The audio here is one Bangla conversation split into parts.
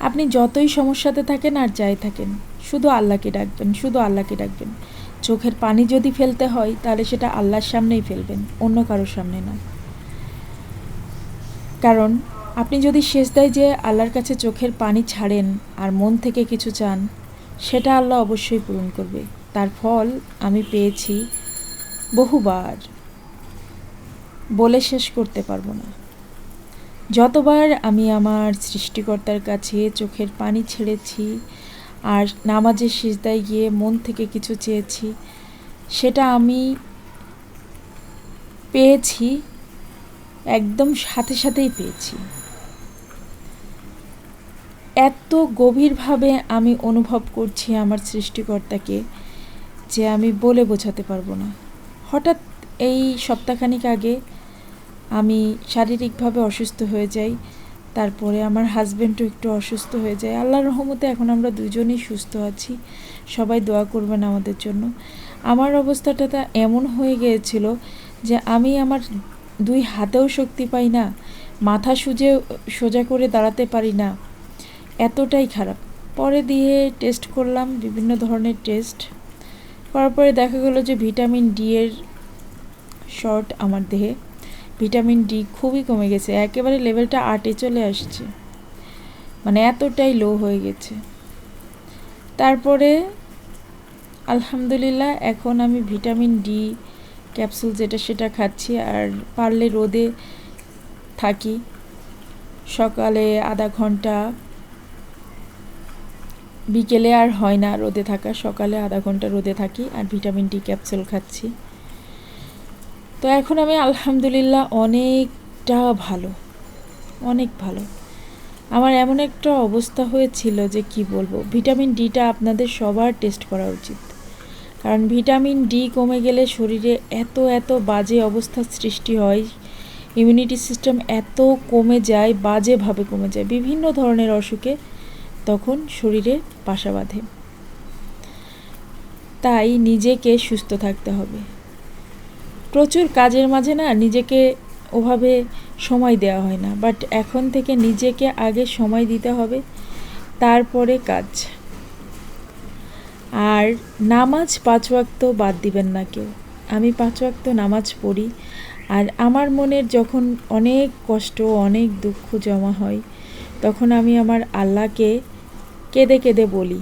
আপনি যতই সমস্যাতে থাকেন আর যাই থাকেন, শুধু আল্লাহকে ডাকবেন, শুধু আল্লাহকে ডাকবেন। চোখের পানি যদি ফেলতে হয়, তাহলে সেটা আল্লাহর সামনেই ফেলবেন, অন্য কারোর সামনে না। কারণ, আপনি যদি শেষদায় যে আল্লাহর কাছে চোখের পানি ছাড়েন আর মন থেকে কিছু চান, সেটা আল্লাহ অবশ্যই পূরণ করবে। তার ফল আমি পেয়েছি বহুবার। বলে শেষ করতে পারব না। যতবার আমি আমার সৃষ্টিকর্তার কাছে চোখের পানি ছেড়েছি আর নামাজের সিজদায় গিয়ে মন থেকে কিছু চেয়েছি, সেটা আমি পেয়েছি, একদম সাথে সাথেই পেয়েছি। এত গভীরভাবে আমি অনুভব করছি আমার সৃষ্টিকর্তাকে যে আমি বলে বোঝাতে পারব না। হঠাৎ এই সপ্তাহখানিক আগে আমি শারীরিকভাবে অসুস্থ হয়ে যাই, তারপরে আমার হাজব্যান্ডও একটু অসুস্থ হয়ে যায়। আল্লাহর রহমতে এখন আমরা দুজনেই সুস্থ আছি, সবাই দোয়া করবেন আমাদের জন্য। আমার অবস্থাটা তা এমন হয়ে গিয়েছিল যে আমি আমার দুই হাতেও শক্তি পাই না, মাথা সুজে, সোজা করে দাঁড়াতে পারি না। এতটাই খারাপ। পরে দিয়ে টেস্ট করলাম, বিভিন্ন ধরনের টেস্ট করার পরে দেখা গেলো যে ভিটামিন ডি এর শর্ট আমার দেহে। ভিটামিন ডি খুবই কমে গেছে, একেবারে লেভেলটা আটে চলে আসছে। মানে এতটাই লো হয়ে গেছে। তারপরে আলহামদুলিল্লাহ এখন আমি ভিটামিন ডি ক্যাপসুল যেটা সেটা খাচ্ছি আর পারলে রোদে থাকি। সকালে আধা ঘণ্টা, বিকেলে আর হয় না রোদে থাকা, সকালে আধা ঘণ্টা রোদে থাকি আর ভিটামিন ডি ক্যাপসুল খাচ্ছি। তো এখন আমি আলহামদুলিল্লাহ অনেকটা ভালো, অনেক ভালো। আমার এমন একটা অবস্থা হয়েছিল যে কি বলব, ভিটামিন ডিটা আপনাদের সবার টেস্ট করা উচিত। কারণ ভিটামিন ডি কমে গেলে শরীরে এত এত বাজে অবস্থার সৃষ্টি হয় ইমিউনিটি সিস্টেম এত কমে যায়, বাজেভাবে কমে যায়, বিভিন্ন ধরনের অসুখে তখন শরীরে বাসা বাঁধে। তাই নিজেকে সুস্থ থাকতে হবে। প্রচুর কাজের মাঝে না নিজেকে ওভাবে সময় দেওয়া হয় না। বাট এখন থেকে নিজেকে আগে সময় দিতে হবে, তারপরে কাজ। আর নামাজ পাঁচ ওয়াক্ত বাদ দিবেন না কেউ। আমি পাঁচ ওয়াক্ত নামাজ পড়ি, আর আমার মনের যখন অনেক কষ্ট, অনেক দুঃখ জমা হয়, তখন আমি আমার আল্লাহকে কেঁদে কেঁদে বলি।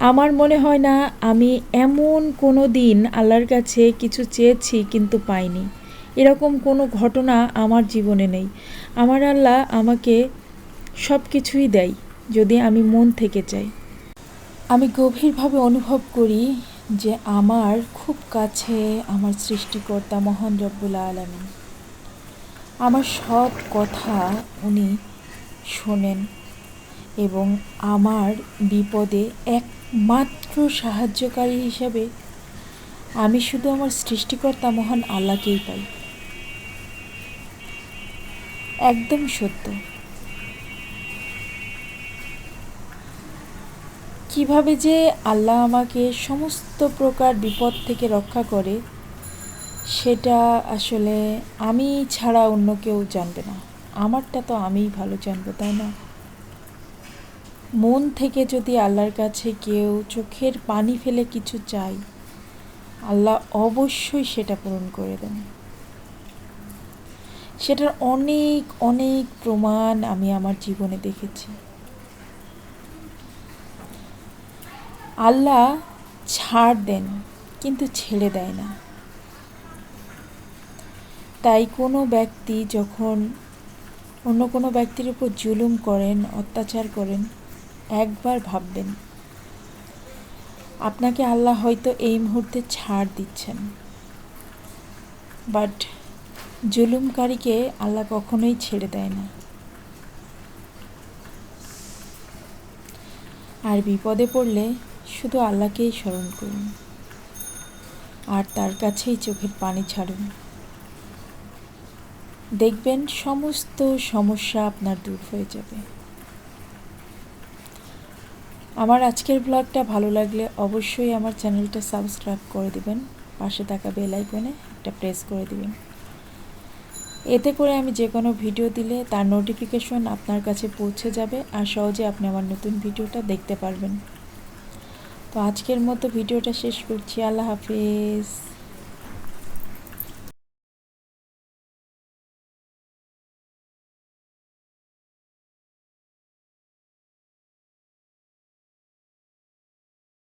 আমার মনে হয় না আমি এমন কোনো দিন আল্লাহর কাছে কিছু চেয়েছি কিন্তু পাইনি। এরকম কোনো ঘটনা আমার জীবনে নেই। আমার আল্লাহ আমাকে সব কিছুই দেয়, যদি আমি মন থেকে চাই। আমি গভীরভাবে অনুভব করি যে আমার খুব কাছে আমার সৃষ্টিকর্তা মহান রব্বুল আলমিন। আমার সব কথা উনি শোনেন এবং আমার বিপদে একমাত্র সাহায্যকারী হিসাবে আমি শুধু আমার সৃষ্টিকর্তা মহান আল্লাহকেই পাই। একদম সত্য। কীভাবে যে আল্লাহ আমাকে সমস্ত প্রকার বিপদ থেকে রক্ষা করে, সেটা আসলে আমি ছাড়া অন্য কেউ জানবে না। আমারটা তো আমিই ভালো জানব, তাই না? মন থেকে যদি আল্লাহর কাছে কেউ চোখের পানি ফেলে কিছু চাই আল্লাহ অবশ্যই সেটা পূরণ করে দেন। সেটার অনেক অনেক প্রমাণ আমি আমার জীবনে দেখেছি। আল্লাহ ছাড় দেন, কিন্তু ছেড়ে দেয় না। তাই কোনো ব্যক্তি যখন অন্য কোনো ব্যক্তির উপর জুলুম করেন, অত্যাচার করেন একবার ভাববেন। আপনাকে আল্লাহ হয়তো এই মুহূর্তে ছাড় দিচ্ছেন। বাট জুলুমকারীকে আল্লাহ কখনোই ছেড়ে দেয় না। আর বিপদে পড়লে শুধু আল্লাহকেই স্মরণ করুন। আর তার কাছেই চোখের পানি ছাড়ুন। দেখবেন সমস্ত সমস্যা আপনার দূর হয়ে যাবে। আমার আজকের ব্লগটা ভালো লাগলে অবশ্যই আমার চ্যানেলটা সাবস্ক্রাইব করে দিবেন। পাশে থাকা বেল আইকনে একটা প্রেস করে দিবেন। এতে করে আমি যে কোনো ভিডিও দিলে তার নোটিফিকেশন আপনার কাছে পৌঁছে যাবে আর সহজে আপনি আমার নতুন ভিডিওটা দেখতে পারবেন। তো আজকের মতো ভিডিওটা শেষ করছি। আল্লাহ হাফিজ।